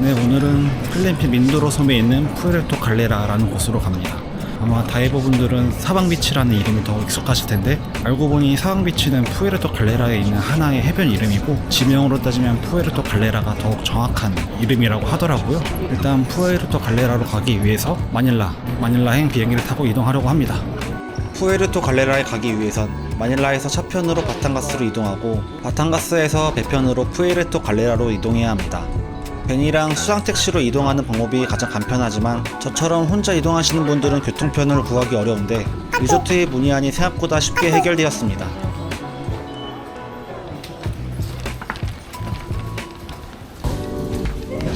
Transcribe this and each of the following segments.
네, 오늘은 필리핀 민도로 섬에 있는 푸에르토 갈레라라는 곳으로 갑니다. 아마 다이버분들은 사방비치라는 이름이 더 익숙하실 텐데 알고 보니 사방비치는 푸에르토 갈레라에 있는 하나의 해변 이름이고 지명으로 따지면 푸에르토 갈레라가 더욱 정확한 이름이라고 하더라고요. 일단 푸에르토 갈레라로 가기 위해서 마닐라, 마닐라행 비행기를 타고 이동하려고 합니다. 푸에르토 갈레라에 가기 위해선 마닐라에서 차편으로 바탕가스로 이동하고 바탕가스에서 배편으로 푸에르토 갈레라로 이동해야 합니다. 벤이랑 수상 택시로 이동하는 방법이 가장 간편하지만 저처럼 혼자 이동하시는 분들은 교통편을 구하기 어려운데 리조트의 문의안이 생각보다 쉽게 해결되었습니다.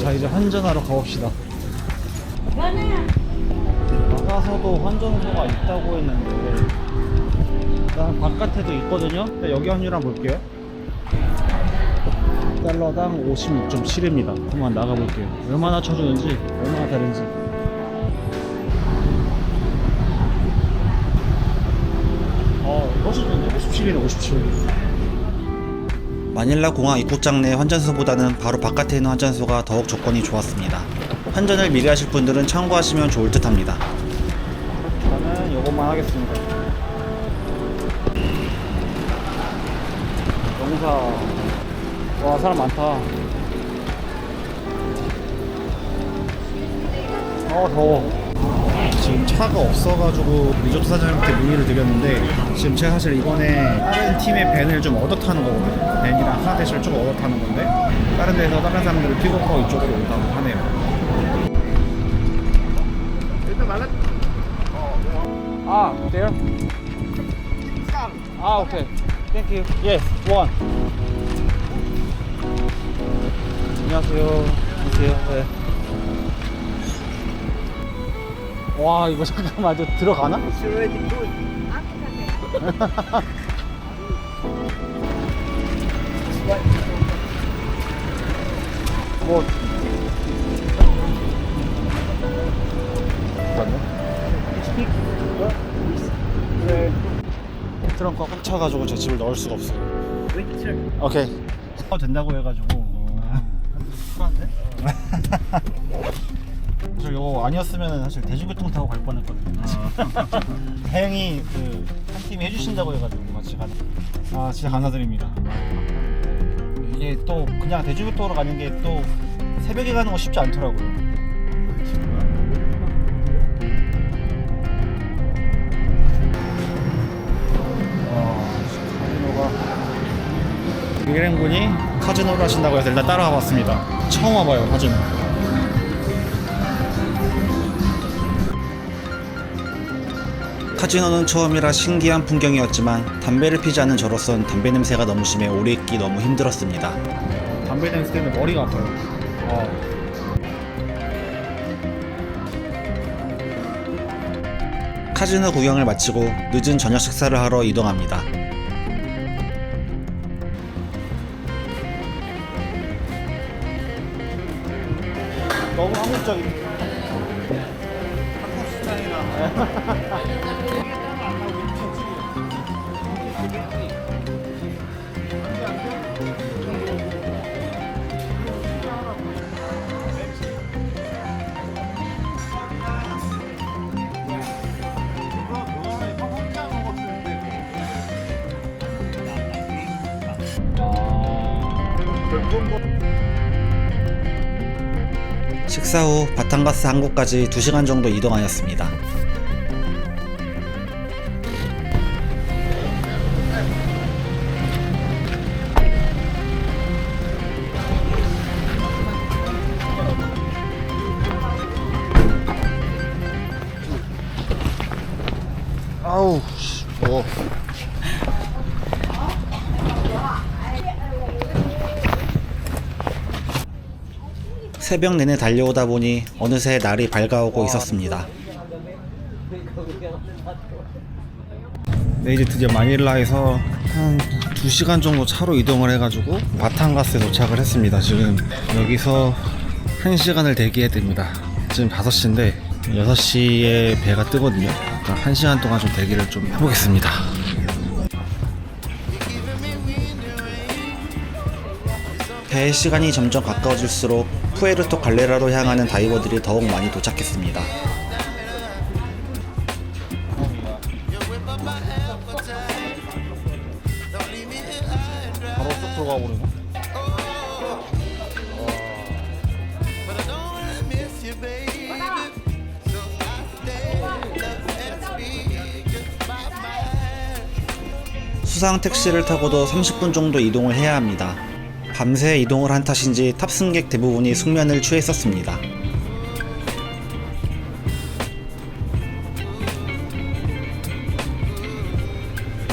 자 이제 환전하러 가봅시다. 나가서도 환전소가 있다고 했는데 일단 바깥에도 있거든요. 근데 여기 환율 한번 볼게요. 달러당 56.7입니다. 그만 나가볼게요. 얼마나 쳐주는지, 얼마나 다른지. 어, 훨씬 좋네. 57이네, 57. 마닐라 공항 입국장 내 환전소보다는 바로 바깥에 있는 환전소가 더욱 조건이 좋았습니다. 환전을 미리 하실 분들은 참고하시면 좋을 듯 합니다. 저는 이것만 하겠습니다. 영사. 와, 사람 많다. 어, 더워. 지금 차가 없어가지고 리조트 사장님한테 문의를 드렸는데 지금 제가 사실 이번에 다른 팀의 밴을 좀 얻어 타는 거거든요. 밴이랑 하나 대신을 좀 얻어 타는 건데 다른 데서 다른 사람들을 픽업하고 이쪽으로 온다고 하네요. 아, there? 아, 오케이. Thank you. Yes, one. 안녕하세요. 안녕하세요. 네. 와, 이거 잠깐만, 저 들어가나? 뭐. 네. 트렁크가 꽉 차가지고 제 집을 넣을 수가 없어요. 오케이. 어, 된다고 해가지고. 이거 아니었으면 사실 대중교통 타고 갈 뻔했거든요. 다행히 그한 팀이 해주신다고 해가지고 같이 가는. 아 진짜 감사드립니다. 이게 또 그냥 대중교통으로 가는 게 또 새벽에 가는 거 쉽지 않더라고요. 카지노가 일행분이 카지노를 하신다고 해서 일단 따라와 봤습니다. 처음 와봐요 카지노. 카지노는 처음이라 신기한 풍경이었지만 담배를 피지 않는 저로선 담배 냄새가 너무 심해 오래 있기 너무 힘들었습니다. 담배 냄새 때문에 머리가 아파요. 어. 카지노 구경을 마치고 늦은 저녁 식사를 하러 이동합니다. 너무 한국적인. 식사 후 바탕가스 항구까지 2시간 정도 이동하였습니다. 새벽 내내 달려오다 보니 어느새 날이 밝아오고 있었습니다. 네 이제 드디어 마닐라에서 한 2시간 정도 차로 이동을 해가지고 바탕가스에 도착을 했습니다. 지금 여기서 1시간을 대기해야 됩니다. 지금 5시인데 6시에 배가 뜨거든요. 그러니까 1시간 동안 좀 대기를 좀 해보겠습니다. 배의 시간이 점점 가까워질수록 푸에르토 갈레라로 향하는 다이버들이 더욱 많이 도착했습니다. 바로 쏙 들어가 버리네. 수상 택시를 타고도 30분 정도 이동을 해야 합니다. 밤새 이동을 한 탓인지 탑승객 대부분이 숙면을 취했었습니다.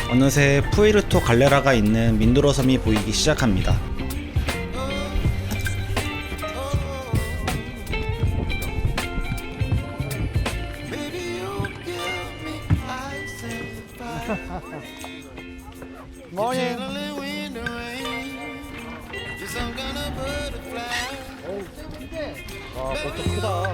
어느새 푸에르토 갈레라가 있는 민도로 섬이 보이기 시작합니다. 머니. 아, 벌써 크다.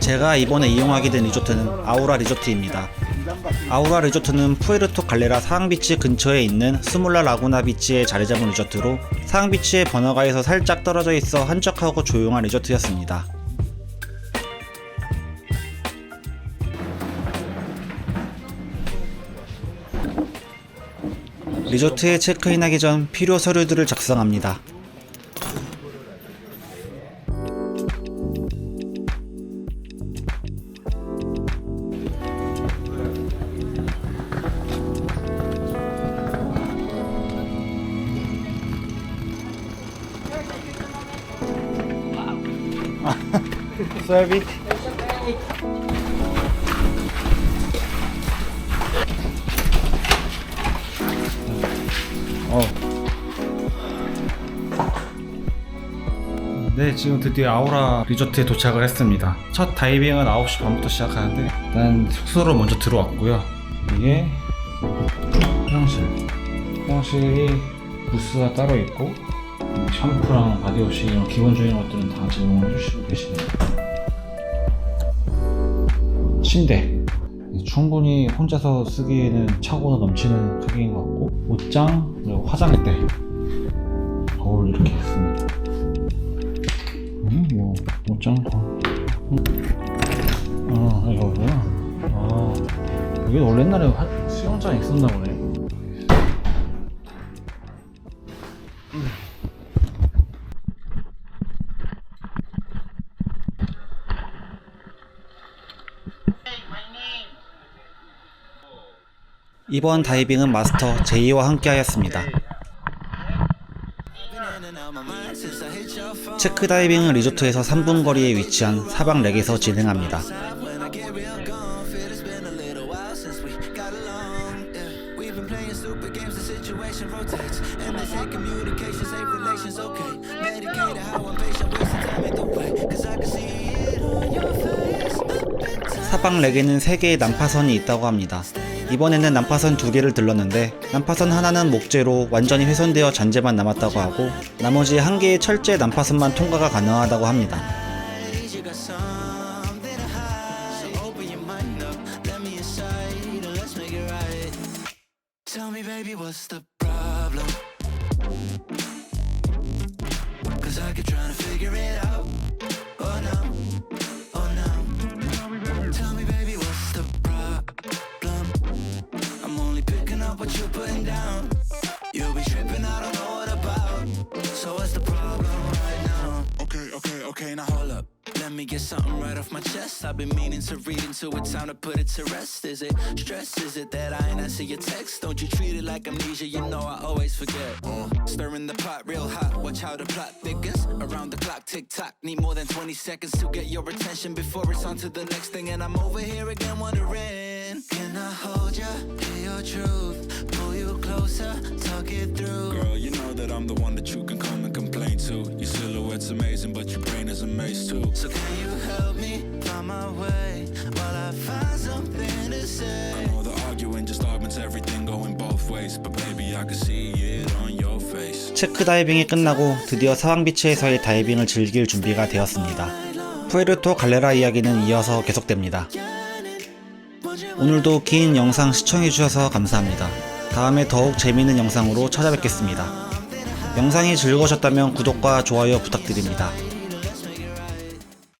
제가 이번에 이용하게 된 리조트는 아우라 리조트입니다. 아우라 리조트는 푸에르토 갈레라 사항비치 근처에 있는 스몰라 라구나 비치에 자리 잡은 리조트로 사항비치의 번화가에서 살짝 떨어져 있어 한적하고 조용한 리조트였습니다. 리조트에 체크인하기 전 필요 서류들을 작성합니다. 서비. 어. 네, 지금 드디어 아우라 리조트에 도착을 했습니다. 첫 다이빙은 9시 반부터 시작하는데 일단 숙소로 먼저 들어왔고요. 이게 화장실. 화장실이 부스가 따로 있고 샴푸랑 바디워시 이런 기본적인 것들은 다 제공해 주시고 계시네요. 침대. 충분히 혼자서 쓰기에는 차고가 넘치는 크기인 것 같고 옷장 그리고 화장대 거울 이렇게 있습니다. 음, 뭐 옷장도 음. 아 이거구나. 아 여기 원래 옛날에 화- 수영장이 있었나 보네. 이번 다이빙은 마스터 제이와 함께하였습니다. 체크 다이빙은 리조트에서 3분 거리에 위치한 사방 렉에서 진행합니다. 사방 렉에는 3개의 난파선이 있다고 합니다. 이번에는 난파선 2개를 들렀는데 난파선 하나는 목재로 완전히 훼손되어 잔재만 남았다고 하고 나머지 한 개의 철제 난파선만 통과가 가능하다고 합니다. Putting down. You'll be tripping, I don't know what about. So what's the problem right now? Okay, okay, okay, now hold up. Let me get something right off my chest. I've been meaning to read until it's time to put it to rest. Is it stress? Is it that I ain't answer your text? Don't you treat it like amnesia? You know I always forget. Uh, stirring the pot real hot. Watch how the plot thickens. Around the clock, tick tock. Need more than 20 seconds to get your attention before it's on to the next thing. And I'm over here again wondering Can I hold you? Hear your truth. Talk it through. Girl, you know that I'm the one that you can come and complain to. Your silhouette's amazing, but your brain is a maze too. So can you help me find my way while I find something to say? I know the arguing just augments everything going both ways, but baby, I can see it on your face. 체크 다이빙이 끝나고 드디어 사왕비치에서의 다이빙을 즐길 준비가 되었습니다. 푸에르토 갈레라 이야기는 이어서 계속됩니다. 오늘도 긴 영상 시청해주셔서 감사합니다. 다음에 더욱 재미있는 영상으로 찾아뵙겠습니다. 영상이 즐거우셨다면 구독과 좋아요 부탁드립니다.